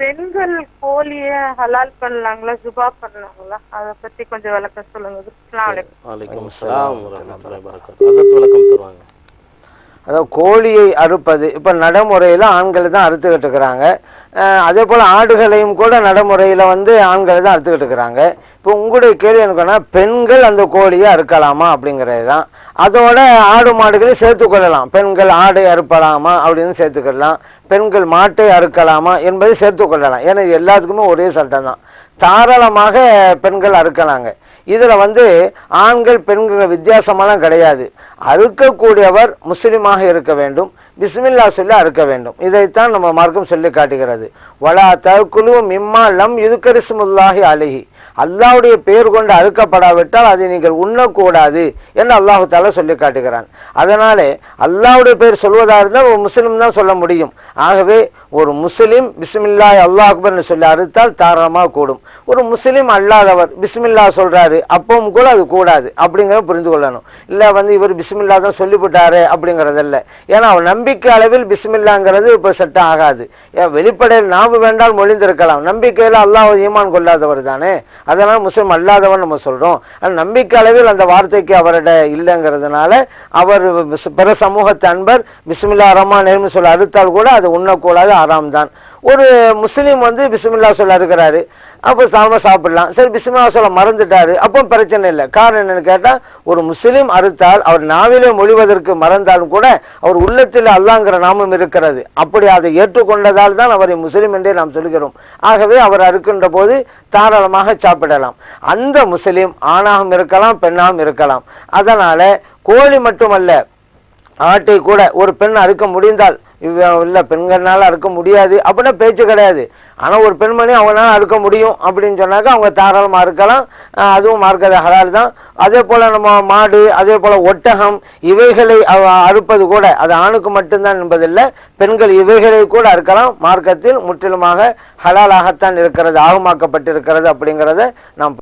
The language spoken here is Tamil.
பெண்கள் கோழிய ஹலால் பண்ணலாங்களா ஜுபா பண்ணலாங்களா? அத பத்தி கொஞ்சம் விளக்கம் சொல்லுங்க. வலைக்கம் அஸ்ஸலாம் வரஹ்மத்துல்லாஹி வபரகாத்துஹு அதற்கு விளக்கம் தருவாங்க. அதாவது கோழியை அறுப்பது இப்போ நடைமுறையில் ஆண்கள் தான் அறுத்துக்கிட்டு இருக்கிறாங்க. அஹ் அதே போல் ஆடுகளையும் கூட நடைமுறையில் வந்து ஆண்கள் தான் அறுத்துக்கிட்டு இருக்கிறாங்க. இப்போ உங்களுடைய கேள்வி எனக்குன்னா பெண்கள் அந்த கோழியை அறுக்கலாமா அப்படிங்கிறது தான் அதோட ஆடு மாடுகளையும் சேர்த்து கொள்ளலாம். பெண்கள் ஆடை அறுப்பலாமா அப்படின்னு சேர்த்துக்கலாம் பெண்கள் மாட்டை அறுக்கலாமா என்பதை சேர்த்து கொள்ளலாம். ஏன்னா எல்லாத்துக்குமே ஒரே சட்டம் தான் தாராளமாக பெண்கள் அறுக்கலாங்க. இதில் வந்து ஆண்கள் பெண்கள் வித்தியாசமெல்லாம் கிடையாது. அறுக்கக்கூடியவர் முஸ்லீமாக இருக்க வேண்டும். பிஸ்மில்லா சொல்லி அறுக்க வேண்டும். இதைத்தான் நம்ம மார்க்கம் சொல்லி காட்டுகிறது. வலா தகுலு மிம்மா லம் யுதுக்கரிசுமுல்லாஹி அலிஹி. அல்லாவுடைய பெயர் கொண்டு அறுக்கப்படாவிட்டால் அதை நீங்கள் உண்ணக்கூடாது என்று அல்லாஹு தாலா சொல்லி காட்டுகிறான். அதனாலே அல்லாவுடைய பெயர் சொல்வதாக இருந்தால் ஒரு முஸ்லீம் தான் சொல்ல முடியும். ஆகவே ஒரு முஸ்லிம் பிஸ்மில்லாஹ் அல்லா அக்பர்னு சொல்லி அறுத்தால் தாராளமாக கூடும். ஒரு முஸ்லீம் அல்லாதவர் பிஸ்மில்லா சொல்கிறாரு அப்பவும் கூட அது கூடாது. அப்படிங்கிறத புரிந்து கொள்ளணும். இல்லை வந்து இவர் பிஸ்மில்லா தான் சொல்லிவிட்டாரு அப்படிங்கிறதில்ல. ஏன்னா அவர் நம்பிக்கை அளவில் பிஸ்மில்லாங்கிறது இப்போ செட் ஆகாது. ஏன் வெளிப்படையில் நாம் வேண்டால் மொழிந்திருக்கலாம். நம்பிக்கையில் அல்லாஹ் ஈமான் கொள்ளாதவர் தானே. அதனால் முஸ்லீம் அல்லாதவர் நம்ம சொல்கிறோம் ஆனால் நம்பிக்கை அளவில் அந்த வார்த்தைக்கு அவரோட இல்லைங்கிறதுனால அவர் பிற சமூகத்து அன்பர் பிஸ்மில்லா நேர்னு சொல்லி அறுத்தால் கூட அது உண்ணக்கூடாது ஹராம் தான் ஒரு முஸ்லீம் வந்து பிஸ்மில்லா சொல்ல இருக்கிறாரு அப்போ சாம சாப்பிடலாம். சரி பிஸ்மில்லா சொல்ல மறந்துட்டாரு. அப்போ பிரச்சனை இல்லை. காரணம் என்னன்னு கேட்டால் ஒரு முஸ்லீம் அறுத்தால் அவர் நாவிலே மொழிவதற்கு மறந்தாலும் கூட அவர் உள்ளத்தில் அல்லாங்கிற நாமம் இருக்கிறது. அப்படி அதை ஏற்றுக்கொண்டதால் தான் அவரை முஸ்லீம் என்றே நாம் சொல்கிறோம். ஆகவே அவர் அறுக்கின்ற போது தாராளமாக சாப்பிடலாம். அந்த முஸ்லீம் ஆணாகவும் இருக்கலாம் பெண்ணாகவும் இருக்கலாம். அதனால் கோழி மட்டுமல்ல ஆட்டை கூட ஒரு பெண் அறுக்க முடிந்தால் இது இல்லை பெண்கள்னால அறுக்க முடியாது அப்படின்னா பேச்சு கிடையாது. ஆனால் ஒரு பெண்மணி அவங்களால அறுக்க முடியும் அப்படின்னு சொன்னாக்கா அவங்க தாராளமாக அறுக்கலாம். அதுவும் மார்க்கத ஹலால் தான். அதே போல் நம்ம மாடு அதே போல் ஒட்டகம் இவைகளை அறுப்பது கூட அது ஆணுக்கு மட்டும்தான் என்பதில்லை பெண்கள் இவைகளை கூட அறுக்கலாம். மார்க்கத்தில் முற்றிலுமாக ஹலாலாகத்தான் இருக்கிறது ஆகமாக்கப்பட்டிருக்கிறது அப்படிங்கிறத நாம்